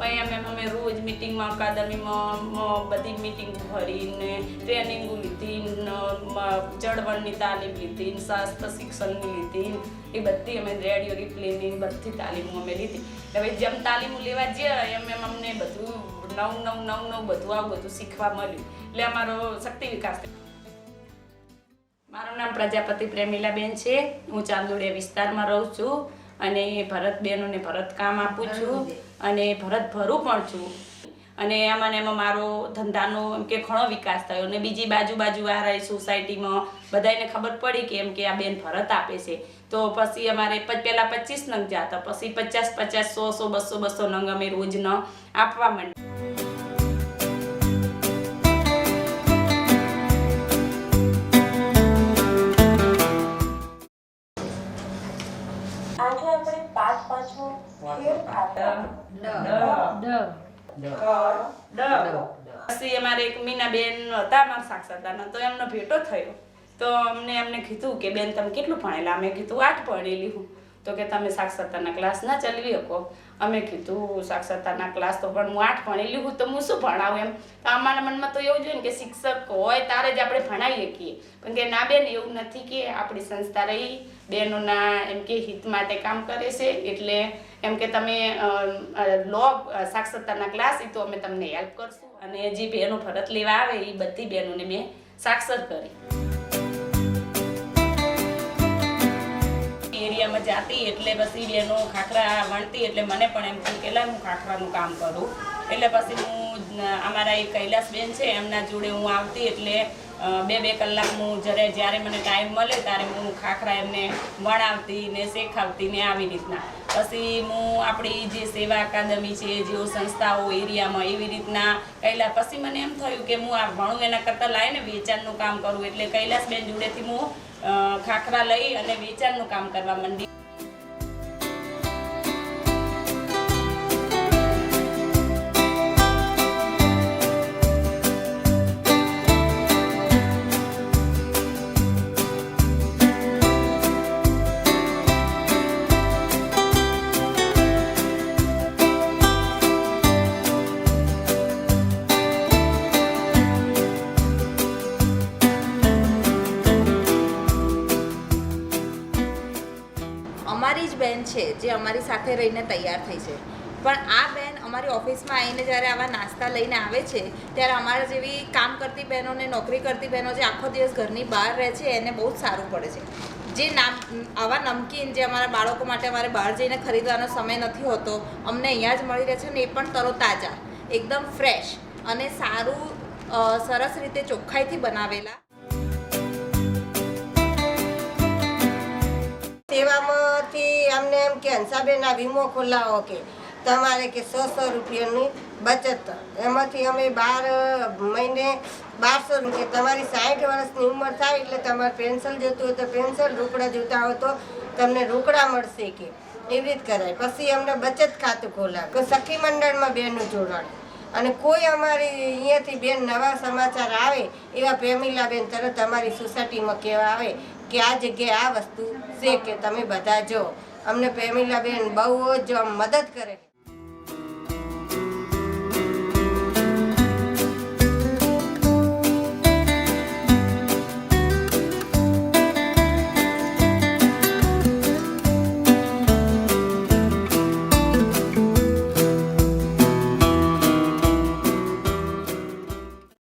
પછી અમે અમે રોજ મિટિંગમાં અકાદમીમાં બધી મિટિંગ ભરીને ટ્રેનિંગ લીધી જળવણની તાલીમ લીધી શાસ્ત્ર શિક્ષણની લીધી, એ બધી અમે રેડિયો રિપ્લેની બધી તાલીમો અમે લીધી. હવે જેમ તાલીમો લેવા જઈએ એમ એમ અમને બધું નવ નવ નવ નવ બધું આવું બધું શીખવા મળ્યું. એટલે અમારો શક્તિ વિકાસ. મારું નામ પ્રજાપતિ પ્રેમીલાબેન છે. હું ચાંદોડિયા વિસ્તારમાં રહું છું અને ભરત બહેનોને ભરત કામ આપું છું. અને ભરત ભરું પણ છું. અને આમાં એમાં મારો ધંધાનો એમ કે ઘણો વિકાસ થયો અને બીજી બાજુ બાજુ આ રહી સોસાયટીમાં બધાને ખબર પડી કે એમ કે આ બેન ભરત આપે છે. તો પછી અમારે પહેલાં પચીસ નંગ જતા, પછી પચાસ પચાસ, સો સો, બસો બસો નંગ અમે રોજનો આપવા માંડ્યા પછી અમારે એક મીનાબેન હતા અમારા સાક્ષરતાના તો એમનો ભેટો થયો. તો અમને એમને કીધું કે, બેન, તમે કેટલું ભણેલા? અમે કીધું આઠ ભણેલી હું. તો કે તમે સાક્ષરતાના ક્લાસ ના ચલાવી શકો. અમે કીધું, સાક્ષરતાના ક્લાસ તો પણ હું આઠ ભણેલી હું તો હું શું ભણાવું? એમ. તો અમારા મનમાં તો એવું જોઈએ ને કે શિક્ષક હોય, તારે જ આપણે ભણાવી શકીએ. પણ કે ના બેન, એવું નથી કે આપણી સંસ્થા રહી બહેનોના એમ કે હિત માટે કામ કરે છે. એટલે એમ કે તમે લો સાક્ષરતાના ક્લાસ એ તો અમે તમને હેલ્પ કરશું. અને જે બહેનો ભરત લેવા આવે એ બધી બહેનોને મેં સાક્ષર કરી. એરિયામાં જાતી એટલે પછી બેનો ખાખરા વણતી એટલે મને પણ એમ થયું કે હું ખાખરાનું કામ કરું. એટલે પછી હું, અમારા એક કૈલાસબેન છે, એમના જોડે હું આવતી એટલે બે બે કલાક હું જ્યારે જ્યારે મને ટાઈમ મળે ત્યારે હું ખાખરા એમને વણાવતી ને શેખાવતી ને આવી રીતના. પછી હું આપણી જે સેવા અકાદમી છે, જેઓ સંસ્થાઓ, એરિયામાં એવી રીતના કૈલા પછી મને એમ થયું કે હું આ ભણું એના કરતાં લાવીને વેચાણનું કામ કરું. એટલે કૈલાસબેન જોડેથી હું ખાખરા લઈ અને વેચાણનું કામ કરવા માંડી અમારી જ બેન છે જે અમારી સાથે રહીને તૈયાર થઈ છે. પણ આ બેન અમારી ઓફિસમાં આવીને જ્યારે આવા નાસ્તા લઈને આવે છે, ત્યારે અમારા જેવી કામ કરતી બહેનોને નોકરી કરતી બહેનો જે આખો દિવસ ઘરની બહાર રહે છે, એને બહુ જ સારું પડે છે. જે નામ, આવા નમકીન જે અમારા બાળકો માટે અમારે બહાર જઈને ખરીદવાનો સમય નથી હોતો, અમને અહીંયા જ મળી રહે છે ને એ પણ તરોતાજા એકદમ ફ્રેશ અને સારું સરસ રીતે ચોખ્ખાઈથી બનાવેલા સેવામાંથી અમને એમ કે હંસાબેન વીમો ખોલાવો કે. તમારે કે સો સો રૂપિયાની બચત. એમાંથી અમે બાર મહિને બારસો કે તમારી સાઠ વર્ષની ઉંમર થાય એટલે તમારે પેન્શન જોતું હોય તો પેન્શન રોકડા જોતા હોય તો તમને રોકડા મળશે કે. એવી રીત કરાય. પછી અમને બચત ખાતું ખોલાવે. કોઈ સખી મંડળમાં બેનનું જોડાણ. અને કોઈ અમારી અહીંયાથી બેન નવા સમાચાર આવે, એવા પ્રેમીલા બેન તરત અમારી સોસાયટીમાં કહેવા આવે કે આ જગ્યાએ આ વસ્તુ છે કે તમે બધા જો. અમને પ્રેમિલાબેન બહુ જ મદદ કરે.